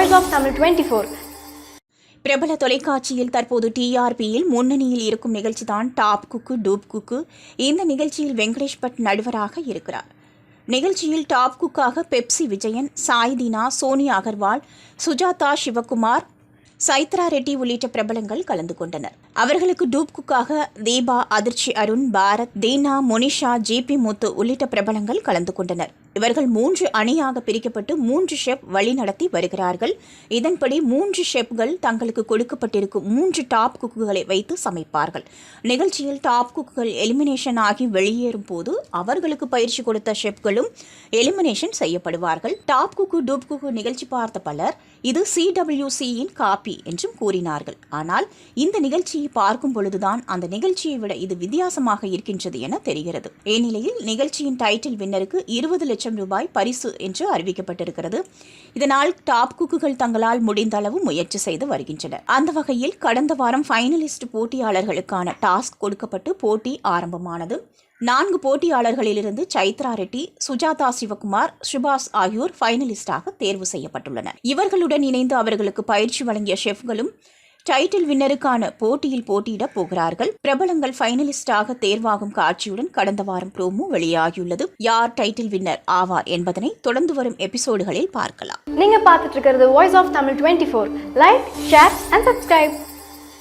Voice of Tamil 24. பிரபல தொலைக்காட்சியில் தற்போது டிஆர்பியில் முன்னணியில் இருக்கும் நிகழ்ச்சி தான் டாப் குக்கு டூப் குக்கு இந்த நிகழ்ச்சியில் வெங்கடேஷ் பட் நடுவராக இருக்கிறார் நிகழ்ச்சியில் டாப் குக்காக பெப்சி விஜயன் சாய்தினா சோனியா அகர்வால் சுஜாதா சிவகுமார் சைத்ரா ரெட்டி உள்ளிட்ட பிரபலங்கள் கலந்து கொண்டனர். அவர்களுக்கு டூப் குக்காக தீபா அதிர்ச்சி அருண் பாரத் தீனா மொனிஷா ஜிபி முத்து உள்ளிட்ட பிரபலங்கள் கலந்து கொண்டனர். இவர்கள் மூன்று அணியாக பிரிக்கப்பட்டு மூன்று ஷெப் வழிநடத்தி வருகிறார்கள். இதன்படி மூன்று ஷெஃப்கள் தங்களுக்கு கொடுக்கப்பட்டிருக்கும் மூன்று டாப் குக்குகளை வைத்து சமைப்பார்கள். நிகழ்ச்சியில் டாப் குக்குகள் எலிமினேஷன் ஆகி வெளியேறும் போது அவர்களுக்கு பயிற்சி கொடுத்த ஷெப்களும் எலிமினேஷன் செய்யப்படுவார்கள். டாப் குக்கு டூப் குக்கு நிகழ்ச்சி பார்த்த பலர் இது சிடபிள்யூசியின் காப்பி என்றும் கூறினார்கள். ஆனால் இந்த நிகழ்ச்சியை பார்க்கும் பொழுதுதான் அந்த நிகழ்ச்சியை விட இது வித்தியாசமாக இருக்கின்றது என தெரிகிறது. இந்நிலையில் நிகழ்ச்சியின் டைட்டில் வின்னருக்கு இருபது லட்சம் ரூபாய் பரிசு என்று அறிவிக்கப்பட்டிருக்கிறது. இதனால் டாப் குக்குகள் தங்களால் முடிந்த அளவு முயற்சி செய்து வருகின்றனர். அந்த வகையில் கடந்த வாரம் ஃபைனலிஸ்ட் போட்டியாளர்களுக்கான டாஸ்க் கொடுக்கப்பட்டு போட்டி ஆரம்பமானது. நான்கு போட்டியாளர்களிலிருந்து சைத்ரா ரெட்டி சுஜாதா சிவகுமார் சுபாஷ் ஆகியோர் ஃபைனலிஸ்டாக தேர்வு செய்யப்பட்டுள்ளனர். இவர்களுடன் இணைந்து அவர்களுக்கு பயிற்சி வழங்கிய ஷெஃப்களும் டைட்டில் வின்னருக்கான போட்டியில் போட்டியிடப் போகிறார்கள். பிரபலங்கள் ஃபைனலிஸ்டாக தேர்வாகும் காட்சியுடன் கடந்த வாரம் ப்ரோமோ வெளியாகியுள்ளது. யார் டைட்டில் வின்னர் ஆவார் என்பதனை தொடர்ந்து வரும் எபிசோடுகளில் பார்க்கலாம். நீங்க பார்த்துட்டு இருக்கிறது voice of Tamil twenty four like share and subscribe